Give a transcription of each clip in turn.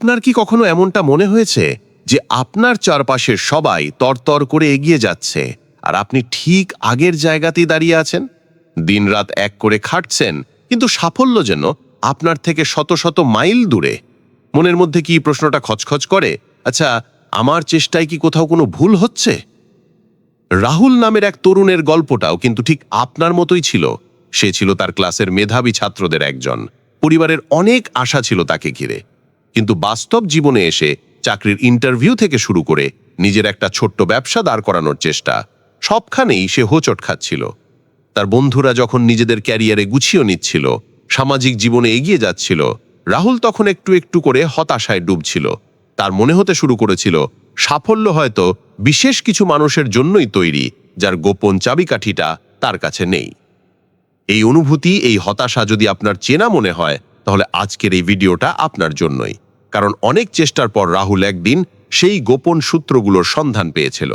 আপনার কি কখনো এমনটা মনে হয়েছে যে আপনার চারপাশের সবাই তরতর করে এগিয়ে যাচ্ছে আর আপনি ঠিক আগের জায়গাতেই দাঁড়িয়ে আছেন? দিনরাত এক করে খাটছেন, কিন্তু সাফল্য যেন আপনার থেকে শত শত মাইল দূরে। মনের মধ্যে কি প্রশ্নটা খচখচ করে? আচ্ছা আমার চেষ্টায় কি কোথাও কোনো ভুল হচ্ছে? রাহুল নামের এক তরুণের গল্পটাও কিন্তু ঠিক আপনার মতোই ছিল। সে ছিল তার ক্লাসের মেধাবী ছাত্রদের একজন। পরিবারের অনেক আশা ছিল তাকে ঘিরে। কিন্তু বাস্তব জীবনে এসে চাকরির ইন্টারভিউ থেকে শুরু করে নিজের একটা ছোট্ট ব্যবসা দাঁড় করানোর চেষ্টা, সবখানেই সে হোঁচট খাচ্ছিল। তার বন্ধুরা যখন নিজেদের ক্যারিয়ারে গুছিয়ে নিচ্ছিল, সামাজিক জীবনে এগিয়ে যাচ্ছিল, রাহুল তখন একটু একটু করে হতাশায় ডুবছিল। তার মনে হতে শুরু করেছিল, সাফল্য হয়তো বিশেষ কিছু মানুষের জন্যই তৈরি, যার গোপন চাবিকাঠিটা তার কাছে নেই। এই অনুভূতি, এই হতাশা যদি আপনার চেনা মনে হয় তাহলে আজকের এই ভিডিওটা আপনার জন্যই। কারণ অনেক চেষ্টার পর রাহুল একদিন সেই গোপন সূত্রগুলোর সন্ধান পেয়েছিল।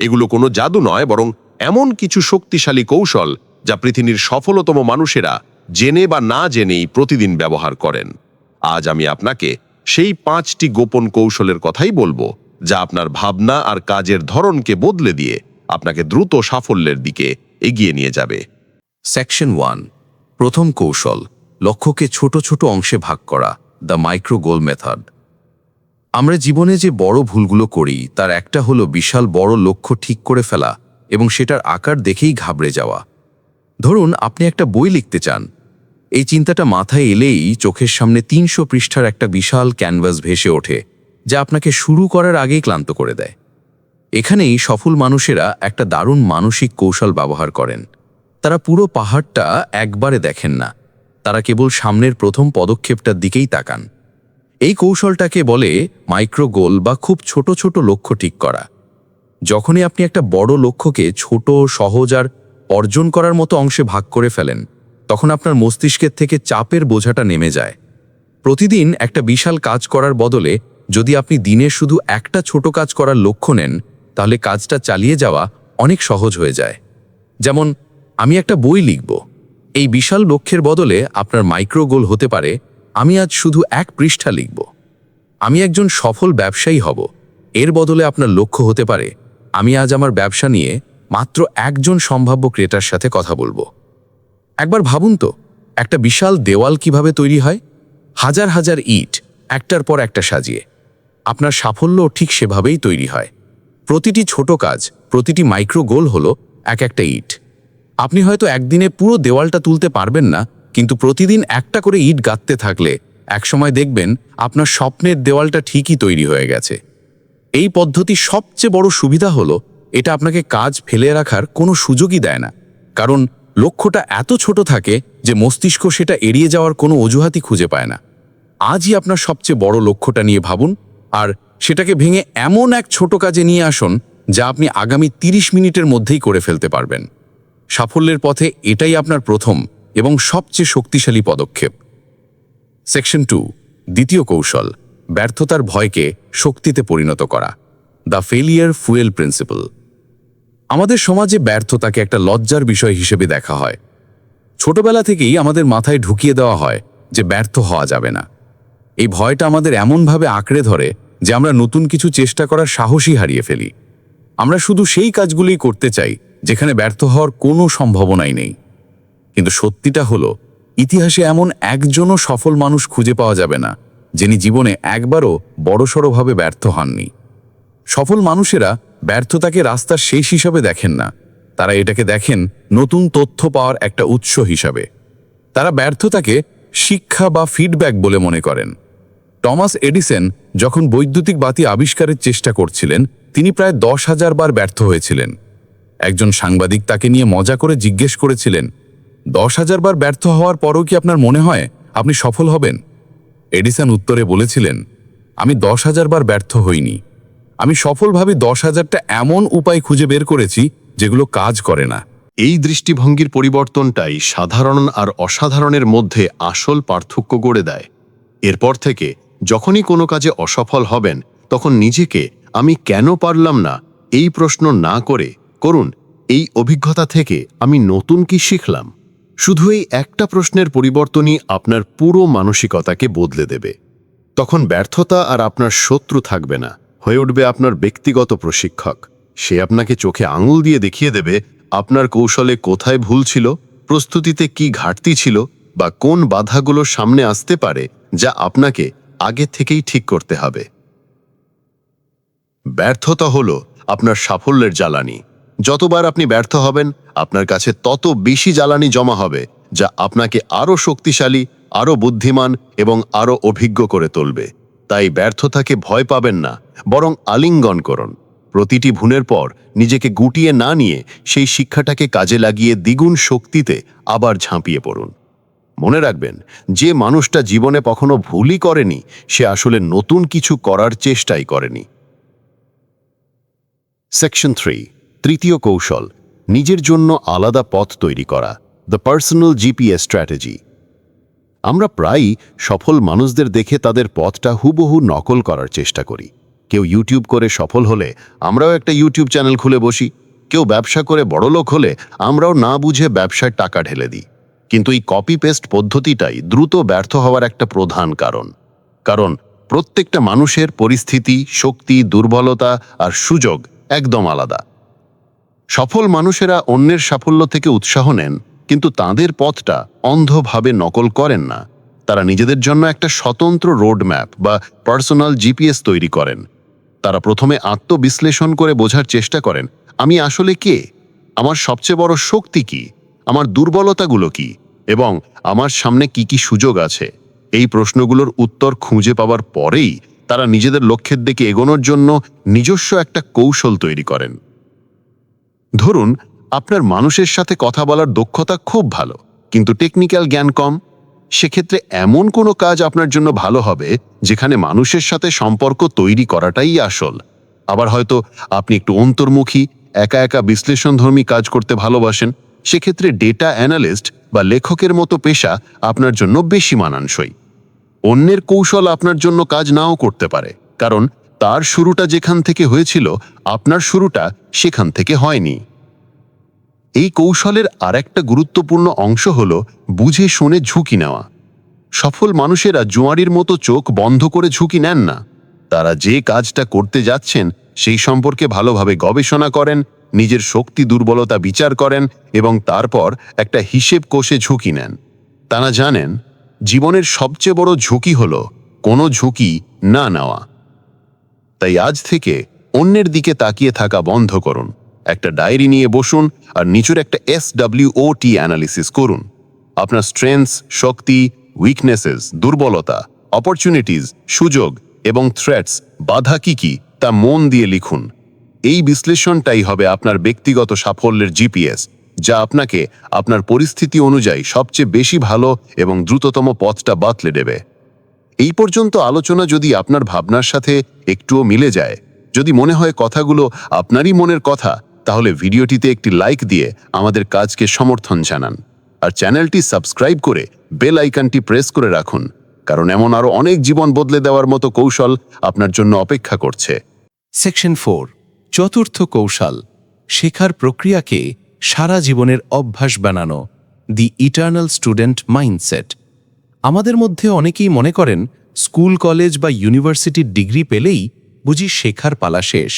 এগুলো কোনো জাদু নয়, বরং এমন কিছু শক্তিশালী কৌশল যা পৃথিবীর সফলতম মানুষেরা জেনে বা না জেনেই প্রতিদিন ব্যবহার করেন। আজ আমি আপনাকে সেই পাঁচটি গোপন কৌশলের কথাই বলব, যা আপনার ভাবনা আর কাজের ধরনকে বদলে দিয়ে আপনাকে দ্রুত সাফল্যের দিকে এগিয়ে নিয়ে যাবে। সেকশন ওয়ান, প্রথম কৌশল। লক্ষ্যকে ছোট ছোট অংশে ভাগ করা দ্য মাইক্রো গোল মেথড আমরা জীবনে যে বড় ভুলগুলো করি, তার একটা হলো বিশাল বড় লক্ষ্য ঠিক করে ফেলা এবং সেটার আকার দেখেই ঘাবড়ে যাওয়া। ধরুন, আপনি একটা বই লিখতে চান। এই চিন্তাটা মাথায় এলেই চোখের সামনে তিনশো পৃষ্ঠার একটা বিশাল ক্যানভাস ভেসে ওঠে, যা আপনাকে শুরু করার আগেই ক্লান্ত করে দেয়। এখানেই সফল মানুষেরা একটা দারুণ মানসিক কৌশল ব্যবহার করেন। তারা পুরো পাহাড়টা একবারে দেখেন না। তারা কেবল সামনের প্রথম পদক্ষেপটার দিকেই তাকান। এই কৌশলটাকে বলে মাইক্রো গোল বা খুব ছোট ছোট লক্ষ্য ঠিক করা। যখনই আপনি একটা বড় লক্ষ্যকে ছোট, সহজ আর অর্জন করার মতো অংশে ভাগ করে ফেলেন, তখন আপনার মস্তিষ্কের থেকে চাপের বোঝাটা নেমে যায়। প্রতিদিন একটা বিশাল কাজ করার বদলে যদি আপনি দিনে শুধু একটা ছোট কাজ করার লক্ষ্য নেন, তাহলে কাজটা চালিয়ে যাওয়া অনেক সহজ হয়ে যায়। যেমন, আমি একটা বই লিখব। এই বিশাল লক্ষ্যের বদলে আপনার মাইক্রো গোল হতে পারে, আমি আজ শুধু এক পৃষ্ঠা লিখব। আমি একজন সফল ব্যবসায়ী হব। এর বদলে আপনার লক্ষ্য হতে পারে, আমি আজ আমার ব্যবসা নিয়ে মাত্র একজন সম্ভাব্য ক্রেতার সাথে কথা বলব। একবার ভাবুন তো, একটা বিশাল দেওয়াল কীভাবে তৈরি হয়? হাজার হাজার ইট, একটার পর একটা সাজিয়ে। আপনার সাফল্য ঠিক সেভাবেই তৈরি হয়। প্রতিটি ছোট কাজ, প্রতিটি মাইক্রো গোল হলো এক একটা ইট। আপনি হয়তো একদিনে পুরো দেওয়ালটা তুলতে পারবেন না, কিন্তু প্রতিদিন একটা করে ইট গাঁথতে থাকলে একসময় দেখবেন আপনার স্বপ্নের দেওয়ালটা ঠিকই তৈরি হয়ে গেছে। এই পদ্ধতি সবচেয়ে বড় সুবিধা হলো, এটা আপনাকে কাজ ফেলে রাখার কোনো সুযোগই দেয় না। কারণ লক্ষ্যটা এত ছোট থাকে যে মস্তিষ্ক সেটা এড়িয়ে যাওয়ার কোনো অজুহাতই খুঁজে পায় না। আজই আপনার সবচেয়ে বড় লক্ষ্যটা নিয়ে ভাবুন, আর সেটাকে ভেঙে এমন এক ছোট কাজে নিয়ে আসুন যা আপনি আগামী ৩০ মিনিটের মধ্যেই করে ফেলতে পারবেন। সাফল্যের পথে এটাই আপনার প্রথম এবং সবচেয়ে শক্তিশালী পদক্ষেপ। সেকশন টু দ্বিতীয় কৌশল, ব্যর্থতার ভয়কে শক্তিতে পরিণত করা দ্য ফেলিয়ার ফুয়েল প্রিন্সিপাল আমাদের সমাজে ব্যর্থতাকে একটা লজ্জার বিষয় হিসেবে দেখা হয়। ছোটবেলা থেকেই আমাদের মাথায় ঢুকিয়ে দেওয়া হয় যে ব্যর্থ হওয়া যাবে না। এই ভয়টা আমাদের এমনভাবে আঁকড়ে ধরে যে আমরা নতুন কিছু চেষ্টা করার সাহসই হারিয়ে ফেলি। আমরা শুধু সেই কাজগুলোই করতে চাই যেখানে ব্যর্থ হওয়ার কোনো সম্ভাবনাই নেই। কিন্তু সত্যিটা হলো, ইতিহাসে এমন একজনও সফল মানুষ খুঁজে পাওয়া যাবে না, যিনি জীবনে একবারও বড়সড়ভাবে ব্যর্থ হননি। সফল মানুষেরা ব্যর্থতাকে রাস্তার শেষ হিসাবে দেখেন না। তারা এটাকে দেখেন নতুন তথ্য পাওয়ার একটা উৎস হিসাবে। তারা ব্যর্থতাকে শিক্ষা বা ফিডব্যাক বলে মনে করেন। টমাস এডিসন যখন বৈদ্যুতিক বাতি আবিষ্কারের চেষ্টা করছিলেন, তিনি প্রায় দশ হাজার বার ব্যর্থ হয়েছিলেন। একজন সাংবাদিক তাকে নিয়ে মজা করে জিজ্ঞেস করেছিলেন, দশ হাজার বার ব্যর্থ হওয়ার পরও কি আপনার মনে হয় আপনি সফল হবেন? এডিসন উত্তরে বলেছিলেন, আমি দশ হাজার বার ব্যর্থ হইনি। আমি সফলভাবে দশ হাজারটা এমন উপায় খুঁজে বের করেছি যেগুলো কাজ করে না। এই দৃষ্টিভঙ্গির পরিবর্তনটাই সাধারণ আর অসাধারণের মধ্যে আসল পার্থক্য গড়ে দেয়। এরপর থেকে, যখনই কোনো কাজে অসফল হবেন, তখন নিজেকে, আমি কেন পারলাম না? এই প্রশ্ন না করে করুন, এই অভিজ্ঞতা থেকে আমি নতুন কি শিখলাম? শুধু এই একটা প্রশ্নের পরিবর্তনই আপনার পুরো মানসিকতাকে বদলে দেবে। তখন ব্যর্থতা আর আপনার শত্রু থাকবে না, হয়ে উঠবে আপনার ব্যক্তিগত প্রশিক্ষক। সে আপনাকে চোখে আঙুল দিয়ে দেখিয়ে দেবে আপনার কৌশলে কোথায় ভুল ছিল, প্রস্তুতিতে কি ঘাটতি ছিল বা কোন বাধাগুলো সামনে আসতে পারে যা আপনাকে আগে থেকেই ঠিক করতে হবে। ব্যর্থতা হল আপনার সাফল্যের জ্বালানি। যতবার আপনি ব্যর্থ হবেন, আপনার কাছে তত বেশি জ্বালানি জমা হবে, যা আপনাকে আরও শক্তিশালী, আরও বুদ্ধিমান এবং আরও অভিজ্ঞ করে তুলবে। তাই ব্যর্থতাকে ভয় পাবেন না, বরং আলিঙ্গন করুন। প্রতিটি ভুনের পর নিজেকে গুটিয়ে না নিয়ে সেই শিক্ষাটাকে কাজে লাগিয়ে দ্বিগুণ শক্তিতে আবার ঝাঁপিয়ে পড়ুন। মনে রাখবেন, যে মানুষটা জীবনে কখনো ভুলই করেনি, সে আসলে নতুন কিছু করার চেষ্টাই করেনি। সেকশন থ্রি তৃতীয় কৌশল, নিজের জন্য আলাদা পথ তৈরি করা দ্য পার্সোনাল জিপিএস স্ট্র্যাটেজি আমরা প্রায়ই সফল মানুষদের দেখে তাদের পথটা হুবহু নকল করার চেষ্টা করি। কেউ ইউটিউব করে সফল হলে আমরাও একটা ইউটিউব চ্যানেল খুলে বসি। কেউ ব্যবসা করে বড়লোক হলে আমরাও না বুঝে ব্যবসায় টাকা ঢেলে দিই। কিন্তু এই কপি পেস্ট পদ্ধতিটাই দ্রুত ব্যর্থ হওয়ার একটা প্রধান কারণ। কারণ প্রত্যেকটা মানুষের পরিস্থিতি, শক্তি, দুর্বলতা আর সুযোগ একদম আলাদা। সফল মানুষেরা অন্যের সাফল্য থেকে উৎসাহ নেন, কিন্তু তাদের পথটা অন্ধভাবে নকল করেন না। তারা নিজেদের জন্য একটা স্বতন্ত্র রোডম্যাপ বা পার্সোনাল জিপিএস তৈরি করেন। তারা প্রথমে আত্মবিশ্লেষণ করে বোঝার চেষ্টা করেন, আমি আসলে কে? আমার সবচেয়ে বড় শক্তি কি? আমার দুর্বলতাগুলো কি? এবং আমার সামনে কি কি সুযোগ আছে? এই প্রশ্নগুলোর উত্তর খুঁজে পাওয়ার পরেই তারা নিজেদের লক্ষ্যের দিকে এগোনোর জন্য নিজস্ব একটা কৌশল তৈরি করেন। ধরুন, আপনার মানুষের সাথে কথা বলার দক্ষতা খুব ভালো, কিন্তু টেকনিক্যাল জ্ঞান কম। সেক্ষেত্রে এমন কোনো কাজ আপনার জন্য ভালো হবে, যেখানে মানুষের সাথে সম্পর্ক তৈরি করাটাই আসল। আবার হয়তো আপনি একটু অন্তর্মুখী, একা একা বিশ্লেষণধর্মী কাজ করতে ভালোবাসেন, সেক্ষেত্রে ডেটা অ্যানালিস্ট বা লেখকের মতো পেশা আপনার জন্য বেশি মানানসই। অন্যের কৌশল আপনার জন্য কাজ নাও করতে পারে, কারণ তার শুরুটা যেখান থেকে হয়েছিল, আপনার শুরুটা সেখান থেকে হয়নি। এই কৌশলের আরেকটা গুরুত্বপূর্ণ অংশ হল বুঝে শুনে ঝুঁকি নেওয়া। সফল মানুষেরা জোয়ারির মতো চোখ বন্ধ করে ঝুঁকি নেন না। তারা যে কাজটা করতে যাচ্ছেন, সেই সম্পর্কে ভালোভাবে গবেষণা করেন, নিজের শক্তি দুর্বলতা বিচার করেন এবং তারপর একটা হিসেব কোষে ঝুঁকি নেন। তারা জানেন, জীবনের সবচেয়ে বড় ঝুঁকি হল কোনো ঝুঁকি না নেওয়া। তাই আজ থেকে অন্যের দিকে তাকিয়ে থাকা বন্ধ করুন। একটা ডায়েরি নিয়ে বসুন আর নিচুর একটা এস টি অ্যানালিসিস করুন। আপনার স্ট্রেংথস শক্তি উইকনেসেস দুর্বলতা অপরচুনিটিস সুযোগ এবং থ্রেটস বাধা কি কি তা মন দিয়ে লিখুন। এই বিশ্লেষণটাই হবে আপনার ব্যক্তিগত সাফল্যের জিপিএস যা আপনাকে আপনার পরিস্থিতি অনুযায়ী সবচেয়ে বেশি ভালো এবং দ্রুততম পথটা বাতলে দেবে। এই পর্যন্ত আলোচনা যদি আপনার ভাবনার সাথে একটুও মিলে যায়, যদি মনে হয় কথাগুলো আপনারই মনের কথা, তাহলে ভিডিওটিতে একটি লাইক দিয়ে আমাদের কাজকে সমর্থন জানান। আর চ্যানেলটি সাবস্ক্রাইব করে বেল আইকনটি প্রেস করে রাখুন, কারণ এমন আরও অনেক জীবন বদলে দেওয়ার মতো কৌশল আপনার জন্য অপেক্ষা করছে। সেকশন ফোর, চতুর্থ কৌশল, শেখার প্রক্রিয়াকে সারা জীবনের অভ্যাস বানানো, দি ইটার্নাল স্টুডেন্ট মাইন্ডসেট। আমাদের মধ্যে অনেকেই মনে করেন স্কুল, কলেজ বা ইউনিভার্সিটির ডিগ্রি পেলেই বুঝি শেখার পালা শেষ।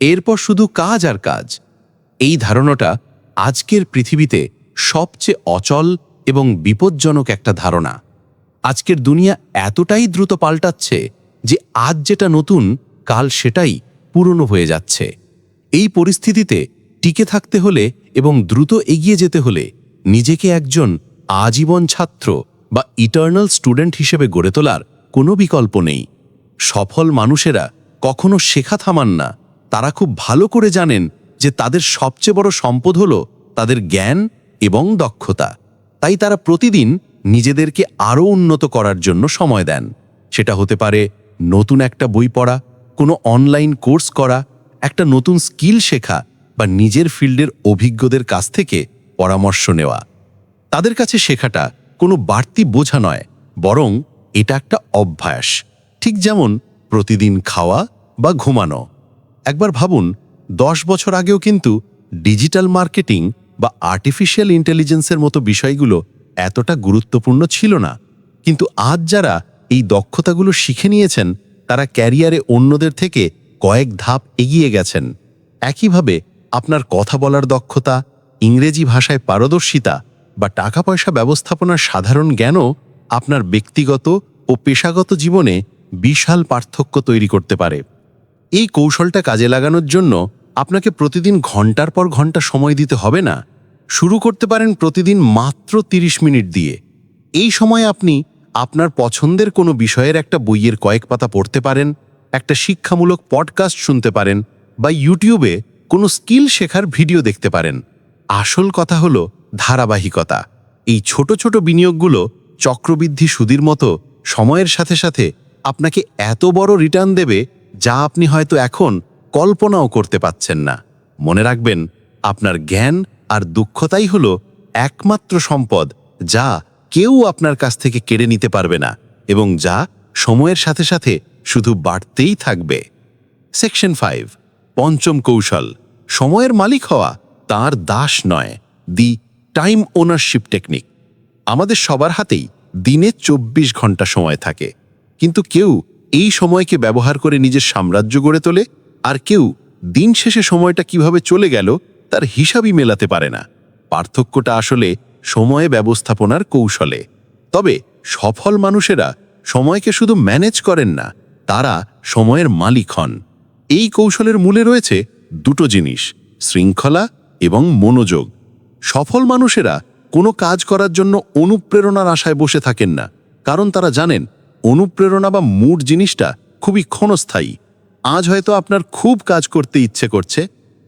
এরপর শুধু কাজ আর কাজ। এই ধারণাটা আজকের পৃথিবীতে সবচেয়ে অচল এবং বিপজ্জনক একটা ধারণা। আজকের দুনিয়া এতটাই দ্রুত পাল্টাচ্ছে যে আজ যেটা নতুন, কাল সেটাই পুরনো হয়ে যাচ্ছে। এই পরিস্থিতিতে টিকে থাকতে হলে এবং দ্রুত এগিয়ে যেতে হলে নিজেকে একজন আজীবন ছাত্র বা ইটার্নাল স্টুডেন্ট হিসেবে গড়ে তোলার কোনো বিকল্প নেই। সফল মানুষেরা কখনো শেখা থামান না। তারা খুব ভালো করে জানেন যে তাদের সবচেয়ে বড় সম্পদ হল তাদের জ্ঞান এবং দক্ষতা। তাই তারা প্রতিদিন নিজেদেরকে আরও উন্নত করার জন্য সময় দেন। সেটা হতে পারে নতুন একটা বই পড়া, কোনো অনলাইন কোর্স করা, একটা নতুন স্কিল শেখা বা নিজের ফিল্ডের অভিজ্ঞদের কাছ থেকে পরামর্শ নেওয়া। তাদের কাছে শেখাটা কোনো বাড়তি বোঝা নয়, বরং এটা একটা অভ্যাস। ঠিক যেমন প্রতিদিন খাওয়া বা ঘুমানো। একবার ভাবুন, দশ বছর আগেও কিন্তু ডিজিটাল মার্কেটিং বা আর্টিফিশিয়াল ইন্টেলিজেন্সের মতো বিষয়গুলো এতটা গুরুত্বপূর্ণ ছিল না। কিন্তু আজ যারা এই দক্ষতাগুলো শিখে নিয়েছেন, তারা ক্যারিয়ারে অন্যদের থেকে কয়েক ধাপ এগিয়ে গেছেন। একইভাবে আপনার কথা বলার দক্ষতা, ইংরেজি ভাষায় পারদর্শিতা বা টাকা পয়সা ব্যবস্থাপনার সাধারণ জ্ঞানও আপনার ব্যক্তিগত ও পেশাগত জীবনে বিশাল পার্থক্য তৈরি করতে পারে। এই কৌশলটা কাজে লাগানোর জন্য আপনাকে প্রতিদিন ঘণ্টার পর ঘণ্টা সময় দিতে হবে না। শুরু করতে পারেন প্রতিদিন মাত্র ৩০ মিনিট দিয়ে। এই সময় আপনি আপনার পছন্দের কোনো বিষয়ের একটা বইয়ের কয়েক পাতা পড়তে পারেন, একটা শিক্ষামূলক পডকাস্ট শুনতে পারেন বা ইউটিউবে কোনো স্কিল শেখার ভিডিও দেখতে পারেন। আসল কথা হলো ধারাবাহিকতা। এই ছোট ছোট বিনিয়োগগুলো চক্রবৃদ্ধি সুদির মতো সময়ের সাথে সাথে আপনাকে এত বড় রিটার্ন দেবে যা আপনি হয়তো এখন কল্পনাও করতে পাচ্ছেন না। মনে রাখবেন, আপনার জ্ঞান আর দুঃখতাই হল একমাত্র সম্পদ যা কেউ আপনার কাছ থেকে কেড়ে নিতে পারবে না এবং যা সময়ের সাথে সাথে শুধু বাড়তেই থাকবে। সেকশন ফাইভ, পঞ্চম কৌশল, সময়ের মালিক হওয়া তার দাস নয়, দি টাইম ওনারশিপ টেকনিক আমাদের সবার হাতেই দিনে চব্বিশ ঘণ্টা সময় থাকে। কিন্তু কেউ এই সময়কে ব্যবহার করে নিজের সাম্রাজ্য গড়ে তোলে, আর কেউ দিন শেষে সময়টা কীভাবে চলে গেল তার হিসাবই মেলাতে পারে না। পার্থক্যটা আসলে সময় ব্যবস্থাপনার কৌশলে। তবে সফল মানুষেরা সময়কে শুধু ম্যানেজ করেন না, তারা সময়ের মালিক হন। এই কৌশলের মূলে রয়েছে দুটো জিনিস, শৃঙ্খলা এবং মনোযোগ। সফল মানুষেরা কোনো কাজ করার জন্য অনুপ্রেরণার আশায় বসে থাকেন না, কারণ তারা জানেন অনুপ্রেরণা বা মুড জিনিসটা খুবই ক্ষণস্থায়ী। আজ হয়তো আপনার খুব কাজ করতে ইচ্ছে করছে,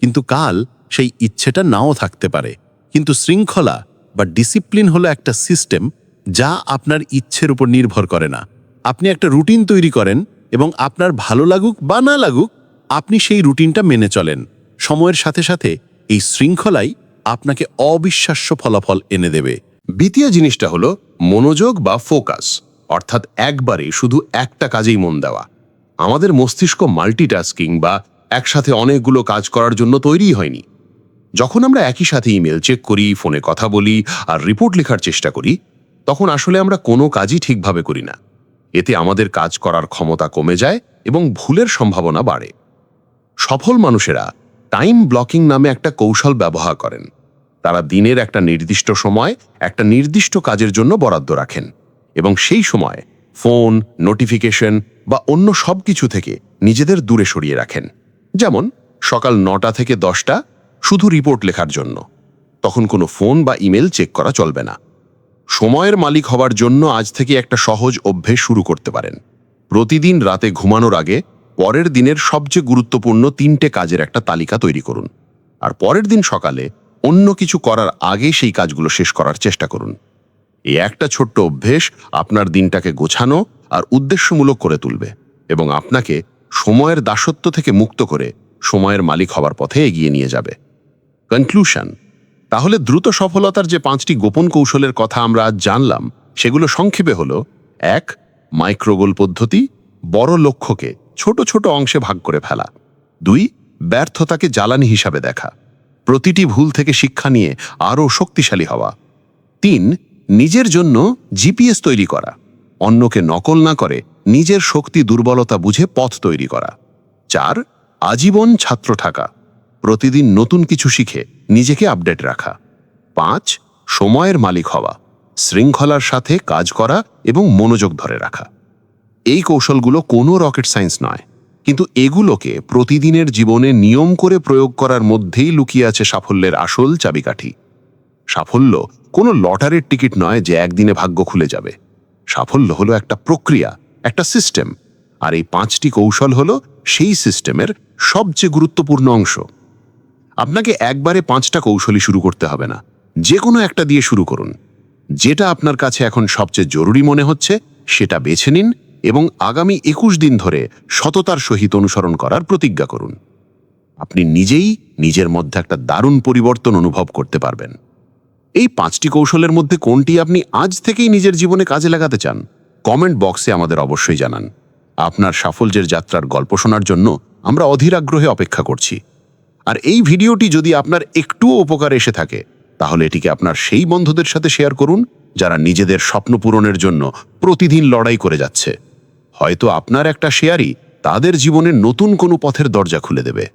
কিন্তু কাল সেই ইচ্ছেটা নাও থাকতে পারে। কিন্তু শৃঙ্খলা বা ডিসিপ্লিন হলো একটা সিস্টেম যা আপনার ইচ্ছের উপর নির্ভর করে না। আপনি একটা রুটিন তৈরি করেন এবং আপনার ভালো লাগুক বা না লাগুক, আপনি সেই রুটিনটা মেনে চলেন। সময়ের সাথে সাথে এই শৃঙ্খলাই আপনাকে অবিশ্বাস্য ফলাফল এনে দেবে। দ্বিতীয় জিনিসটা হলো মনোযোগ বা ফোকাস। অর্থাৎ একবারে শুধু একটা কাজেই মন দেওয়া। আমাদের মস্তিষ্ক মাল্টিটাস্কিং বা একসাথে অনেকগুলো কাজ করার জন্য তৈরি হয়নি। যখন আমরা একই সাথে ইমেল চেক করি ফোনে কথা বলি আর রিপোর্ট লেখার চেষ্টা করি, তখন আসলে আমরা কোনো কাজই ঠিকভাবে করি না। এতে আমাদের কাজ করার ক্ষমতা কমে যায় এবং ভুলের সম্ভাবনা বাড়ে। সফল মানুষেরা টাইম ব্লকিং নামে একটা কৌশল ব্যবহার করেন। তারা দিনের একটা নির্দিষ্ট সময়, একটা নির্দিষ্ট কাজের জন্য বরাদ্দ রাখেন এবং সেই সময় ফোন নোটিফিকেশন বা অন্য সব কিছু থেকে নিজেদের দূরে সরিয়ে রাখেন। যেমন, সকাল নটা থেকে দশটা শুধু রিপোর্ট লেখার জন্য। তখন কোনো ফোন বা ইমেল চেক করা চলবে না। সময়ের মালিক হওয়ার জন্য আজ থেকে একটা সহজ অভ্যেস শুরু করতে পারেন। প্রতিদিন রাতে ঘুমানোর আগে পরের দিনের সবচেয়ে গুরুত্বপূর্ণ তিনটে কাজের একটা তালিকা তৈরি করুন। আর পরের দিন সকালে অন্য কিছু করার আগে সেই কাজগুলো শেষ করার চেষ্টা করুন। এই একটা ছোট্ট অভ্যেস আপনার দিনটাকে গোছানো আর উদ্দেশ্যমূলক করে তুলবে এবং আপনাকে সময়ের দাসত্ব থেকে মুক্ত করে সময়ের মালিক হবার পথে এগিয়ে নিয়ে যাবে। কনক্লুশন। তাহলে দ্রুত সফলতার যে পাঁচটি গোপন কৌশলের কথা আমরা আজ জানলাম, সেগুলো সংক্ষেপে হলো, এক, মাইক্রোগোল পদ্ধতি, বড় লক্ষ্যকে ছোট ছোট অংশে ভাগ করে ফেলা। দুই, ব্যর্থতাকে জ্বালানি হিসাবে দেখা। প্রতিটি ভুল থেকে শিক্ষা নিয়ে আরও শক্তিশালী হওয়া। তিন, নিজের জন্য জিপিএস তৈরি করা। অন্যকে নকল না করে নিজের শক্তি দুর্বলতা বুঝে পথ তৈরি করা। চার, আজীবন ছাত্র থাকা। প্রতিদিন নতুন কিছু শিখে নিজেকে আপডেট রাখা। পাঁচ, সময়ের মালিক হওয়া। শৃঙ্খলার সাথে কাজ করা এবং মনোযোগ ধরে রাখা। এই কৌশলগুলো কোনো রকেট সায়েন্স নয়, কিন্তু এগুলোকে প্রতিদিনের জীবনে নিয়ম করে প্রয়োগ করার মধ্যেই লুকিয়ে আছে সাফল্যের আসল চাবিকাঠি। সাফল্য কোনো লটারির টিকিট নয় যে একদিনে ভাগ্য খুলে যাবে। সাফল্য হলো একটা প্রক্রিয়া, একটা সিস্টেম, আর এই পাঁচটি কৌশল হলো সেই সিস্টেমের সবচেয়ে গুরুত্বপূর্ণ অংশ। আপনাকে একবারে পাঁচটা কৌশলই শুরু করতে হবে না যে কোনো একটা দিয়ে শুরু করুন। যেটা আপনার কাছে এখন সবচেয়ে জরুরি মনে হচ্ছে, সেটা বেছে নিন এবং আগামী একুশ দিন ধরে সততার সহিত অনুসরণ করার প্রতিজ্ঞা করুন। আপনি নিজেই নিজের মধ্যে একটা দারুণ পরিবর্তন অনুভব করতে পারবেন। এই পাঁচটি কৌশলের মধ্যে কোনটি আপনি আজ থেকেই নিজের জীবনে কাজে লাগাতে চান, কমেন্ট বক্সে আমাদের অবশ্যই জানান। আপনার সাফল্যের যাত্রার গল্প শোনার জন্য আমরা অধীর আগ্রহে অপেক্ষা করছি। আর এই ভিডিওটি যদি আপনার একটুও উপকার এসে থাকে, তাহলে এটিকে আপনার সেই বন্ধুদের সাথে শেয়ার করুন, যারা নিজেদের স্বপ্ন পূরণের জন্য প্রতিদিন লড়াই করে যাচ্ছে। হয়তো আপনার একটা শেয়ারই তাদের জীবনে নতুন কোনো পথের দরজা খুলে দেবে।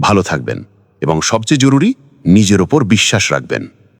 ভালো থাকবেন এবং সবচেয়ে জরুরি নিজের ওপর বিশ্বাস রাখবেন।